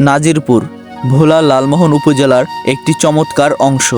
নাজিরপুর, ভোলা লালমোহন উপজেলার একটি চমৎকার অংশ,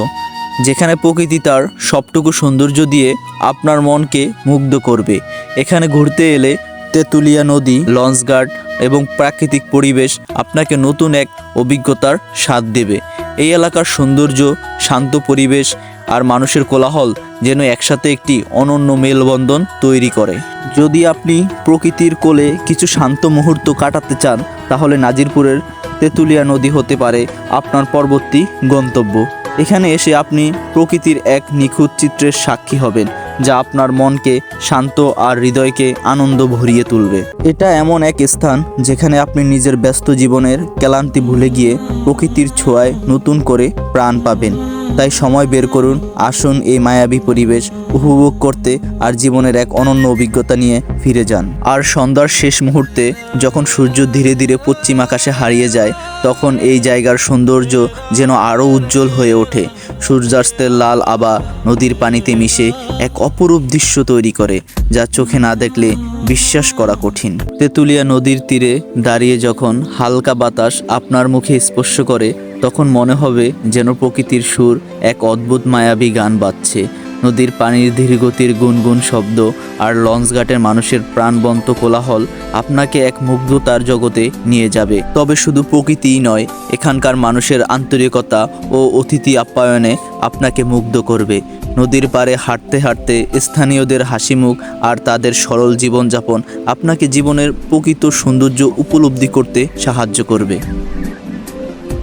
যেখানে প্রকৃতি তার সবটুকু সৌন্দর্য দিয়ে আপনার মনকে মুগ্ধ করবে। এখানে ঘুরতে এলে তেঁতুলিয়া নদী, লঞ্চঘাট এবং প্রাকৃতিক পরিবেশ আপনাকে নতুন এক অভিজ্ঞতার স্বাদ দেবে। এই এলাকার সৌন্দর্য, শান্ত পরিবেশ আর মানুষের কোলাহল যেন একসাথে একটি অনন্য মেলবন্ধন তৈরি করে। যদি আপনি প্রকৃতির কোলে কিছু শান্ত মুহূর্ত কাটাতে চান, তাহলে নাজিরপুরের তেঁতুলিয়া নদী হতে পারে আপনার পরবর্তী গন্তব্য। এখানে এসে আপনি প্রকৃতির এক নিখুঁত চিত্রের সাক্ষী হবেন, যা আপনার মনকে শান্ত আর হৃদয়কে আনন্দ ভরিয়ে তুলবে। এটা এমন এক স্থান যেখানে আপনি নিজের ব্যস্ত জীবনের ক্লান্তি ভুলে গিয়ে প্রকৃতির ছোঁয়ায় নতুন করে প্রাণ পাবেন। তাই সময় বের করুন, আসুন এই মায়াবী পরিবেশ উপভোগ করতে আর জীবনের এক অনন্য অভিজ্ঞতা নিয়ে ফিরে যান। আর সন্ধ্যার শেষ মুহূর্তে যখন সূর্য ধীরে ধীরে পশ্চিম আকাশে হারিয়ে যায়, তখন এই জায়গার সৌন্দর্য যেন আরও উজ্জ্বল হয়ে ওঠে। সূর্যাস্তের লাল আবা নদীর পানিতে মিশে এক অপরূপ দৃশ্য তৈরি করে, যা চোখে না দেখলে বিশ্বাস করা কঠিন। তেঁতুলিয়া নদীর তীরে দাঁড়িয়ে যখন হালকা বাতাস আপনার মুখে স্পর্শ করে, তখন মনে হবে যেন প্রকৃতির সুর এক অদ্ভুত মায়াবী গান বাজছে। নদীর পানির ধীরগতির গুনগুন শব্দ আর লঞ্চঘাটের মানুষের প্রাণবন্ত কোলাহল আপনাকে এক মুগ্ধতার জগতে নিয়ে যাবে। তবে শুধু প্রকৃতিই নয়, এখানকার মানুষের আন্তরিকতা ও অতিথি আপ্যায়নে আপনাকে মুগ্ধ করবে। নদীর পাড়ে হাঁটতে হাঁটতে স্থানীয়দের হাসিমুখ আর তাদের সরল জীবনযাপন আপনাকে জীবনের প্রকৃত সৌন্দর্য উপলব্ধি করতে সাহায্য করবে।